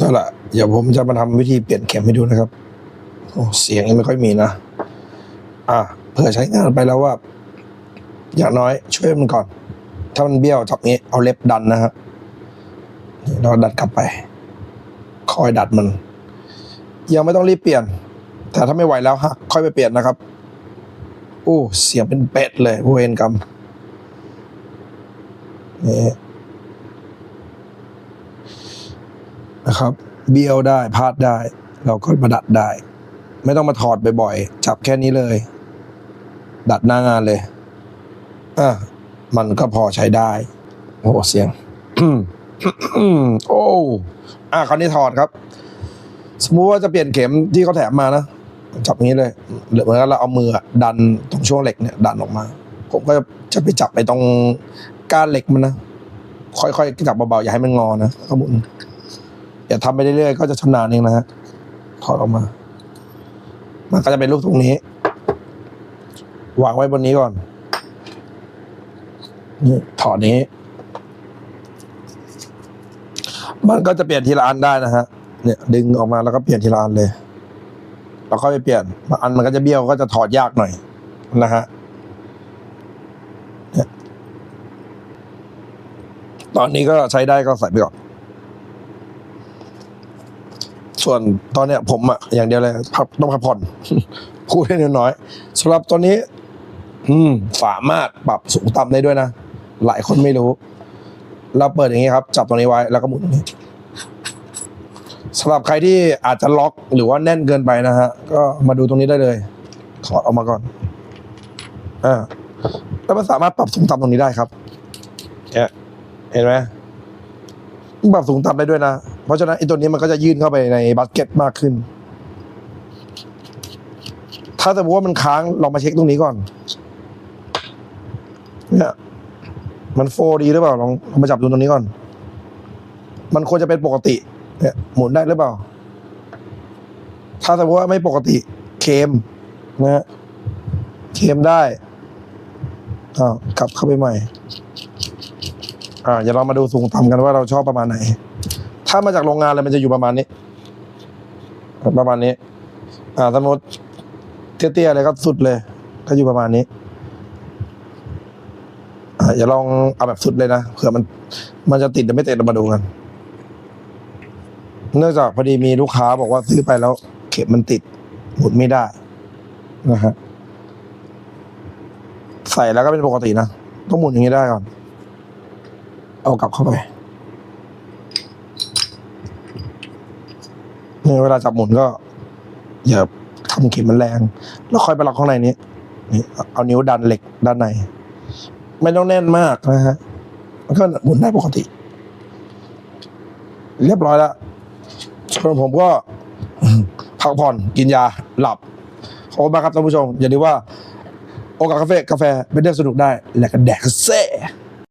นั่นแหละเดี๋ยวผมจะมาทำวิธีเปลี่ยนเข็มให้ดูนะครับโอ้เสียงยังไม่ค่อยมีนะ อะเผื่อใช้งานไปแล้วว่า อย่างน้อยช่วยมันก่อน ถ้ามันเบี้ยวจับงี้เอาเล็บดันนะฮะนี่เราดัดกลับไป คอยดัดมัน ยังไม่ต้องรีบเปลี่ยน แต่ถ้าไม่ไหวแล้วหักค่อยไปเปลี่ยนนะครับโอ้เสียงเป็นเป็ดเลยผู้เวนกรรมนี่ นะครับ เบี้ยวได้พลาดได้ เราก็มาดัดได้ ไม่ต้องมาถอดบ่อยๆจับแค่นี้เลย ดัดหน้างานเลยอะมันก็พอใช้ได้ โอ้เสียงโอ้อะคราวนี้ถอดครับ สมมุติว่าจะเปลี่ยนเข็มที่เขาแถมมานะจับนี้เลยหรือเหมือนเราเอามือดันตรงช่วงเหล็กเนี่ย ดันออกมา ผมก็จะไปจับไปตรงก้านเหล็กมันนะค่อยๆจับเบาๆอย่าให้มันงอนะขมูล อย่าทำไปเรื่อยๆก็จะชำนาญเองนะฮะถอดออกมา มันก็จะเป็นลูกตรงนี้วางไว้บนนี้ก่อนนี่ถอดนี้ มันก็จะเปลี่ยนทีละอันได้นะฮะ เนี่ย ดึงออกมาแล้วก็เปลี่ยนทีละอันเลยแล้วค่อยไปเปลี่ยนบางอันมันก็จะเบี้ยวก็จะถอดยากหน่อย นะฮะตอนนี้ก็ใช้ได้ก็ใส่ไปก่อน ส่วนตอนเนี้ยผมอะอย่างเดียวเลยพักต้องพักผ่อน พูดให้น้อยๆสำหรับตัวนี้ อืมสามารถปรับสูงต่ำได้ด้วยนะ หลายคนไม่รู้ เราเปิดอย่างนี้ครับ จับตรงนี้ไว้แล้วก็หมุนนี้สำหรับใครที่อาจจะล็อกหรือว่าแน่นเกินไปนะฮะ ก็มาดูตรงนี้ได้เลย ถอดออกมาก่อน อ่า แล้วมันสามารถปรับสูงต่ำตรงนี้ได้ครับเนี่ยเห็นไหมปรับสูงต่ำได้ด้วยนะ ราะฉะนั้นไอ้ตัวนี้มันก็จะยื่นเข้าไปในบัสเก็ตมากขึ้น ถ้าสมมติว่ามันค้างลองมาเช็คตรงนี้ก่อน เนี่ยมันโฟดีหรือเปล่าลองลองมาจับดูตรงนี้ก่อน มันควรจะเป็นปกติ เนี่ยหมุนได้หรือเปล่า ถ้าสมมติว่าไม่ปกติเค็มนะฮะเค็มได้อ้าวกลับเข้าไปใหม่ อ่าเดี๋ยวเรามาดูสูงต่ำกันว่าเราชอบประมาณไหน ถ้ามาจากโรงงานเลยมันจะอยู่ประมาณนี้ ประมาณนี้ อ่าสมมติเตี้ยๆเลยก็สุดเลย ก็อยู่ประมาณนี้อะอย่าลองเอาแบบสุดเลยนะเผื่อมัน มันจะติดหรือไม่ติดเรามาดูกัน เนื่องจากพอดีมีลูกค้าบอกว่าซื้อไปแล้ว เข็มมันติดหมุนไม่ได้นะฮะใส่แล้วก็เป็นปกตินะต้องหมุนอย่างนี้ได้ก่อน เอากลับเข้าไป เนี่ยเวลาจับหมุนก็อย่าทำเข็มมันแรง แล้วค่อยไปล็อกข้างในนี้นี่เอานิ้วดันเหล็กด้านใน ไม่ต้องแน่นมากนะฮะ มันก็หมุนได้ปกติ เรียบร้อยแล้วส่วนผมก็พักผ่อนกินยาหลับ ขอบคุณมากครับท่านผู้ชม อย่าลืมว่า โอกาสกาแฟกาแฟเป็นเรื่องสนุกได้ และก็แดกเซ่